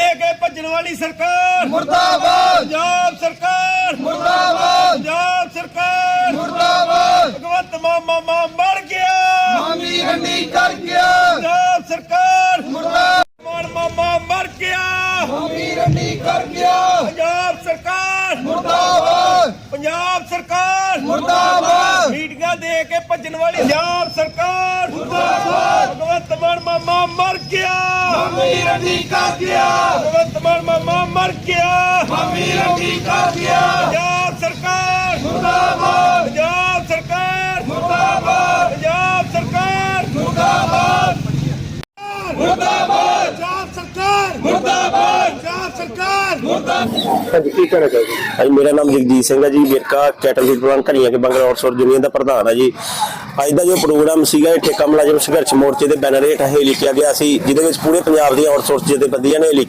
ਦੇ ਕੇ ਭੱਜਣ ਵਾਲੀ ਸਰਕਾਰ। ਮੁਰਦਾਬਾਦ। ਪੰਜਾਬ ਸਰਕਾਰ। ਮੁਰਦਾਬਾਦ। ਪੰਜਾਬ ਸਰਕਾਰ। ਮੁਰਦਾਬਾਦ। ਭਗਵੰਤ ਮਾਮਾ ਮਾਂ ਮਰ ਗਿਆ। ਮਾਮੀ ਰੰਡੀ ਕਰ ਗਿਆ। ਪੰਜਾਬ ਸਰਕਾਰ। ਮੁਰਦਾਬਾਦ। ਮਾਨ ਮਾਮਾ ਮਰ ਗਿਆ। ਮਾਮੀ ਰੰਡੀ ਕਰ ਗਿਆ। ਪੰਜਾਬ ਸਰਕਾਰ। ਮੁਰਦਾਬਾਦ। ਪੰਜਾਬ ਸਰਕਾਰ। ਮੁਰਦਾਬਾਦ। ਮੀਟਿੰਗਾਂ ਦੇ ਕੇ ਭੱਜਣ ਵਾਲੀ ਪੰਜਾਬ ਸਰਕਾਰ। ਮੁਰਦਾਬਾਦ। ਭਗਵੰਤ ਮਾਨ ਮਾਮਾ ਮਰ ਗਿਆ। ਮਾਮੀ ਰੰਡੀ ਕਰ ਗਿਆ ਭਗਵੰਤ ਮਾਨ ਮਾਮਾ ਮਰ ਗਿਆ ਮਾਮੀ ਰੰਡੀ ਕਰ ਗਿਆ ਪੰਜਾਬ ਸਰਕਾਰ ਮੁਰਦਾਬਾਦ ਪੰਜਾਬ ਸਰਕਾਰ ਮੁਰਦਾਬਾਦ ਪੰਜਾਬ ਸਰਕਾਰ ਮੁਰਦਾਬਾਦ ਮੁਰਦਾਬਾਦ ਪੰਜਾਬ ਸਰਕਾਰ ਮੁਰਦਾਬਾਦ ਪੰਜਾਬ ਸਰਕਾਰ ਹਾਂਜੀ, ਕੀ ਕਹਿਣਾ ਚਾਹੋਗੇ? ਹਾਂਜੀ, ਮੇਰਾ ਨਾਮ ਜਗਜੀਤ ਸਿੰਘ ਹੈ ਜੀ ਵਿਰਕਾ ਕੈਟਲ ਫੀਡ ਪਲਾਨ ਘੜੀਆਂ ਕੇ ਬੰਗਲਾ ਆਊਟਸੋਰਸ ਯੂਨੀਅਨ ਦਾ ਪ੍ਰਧਾਨ ਹੈ ਜੀ। ਅੱਜ ਦਾ ਜੋ ਪ੍ਰੋਗਰਾਮ ਸੀਗਾ ਇਹ ਠੇਕਾ ਮੁਲਾਜ਼ਮ ਸੰਘਰਸ਼ ਮੋਰਚੇ ਦੇ ਬੈਨਰ ਹੇਠ ਇਹ ਲਿਖਿਆ ਗਿਆ ਸੀ, ਜਿਹਦੇ ਵਿੱਚ ਪੂਰੇ ਪੰਜਾਬ ਦੀਆਂ ਆਊਟਸੋਰਸ ਜਥੇਬੰਦੀਆਂ ਨੇ ਲਿਖਿਆ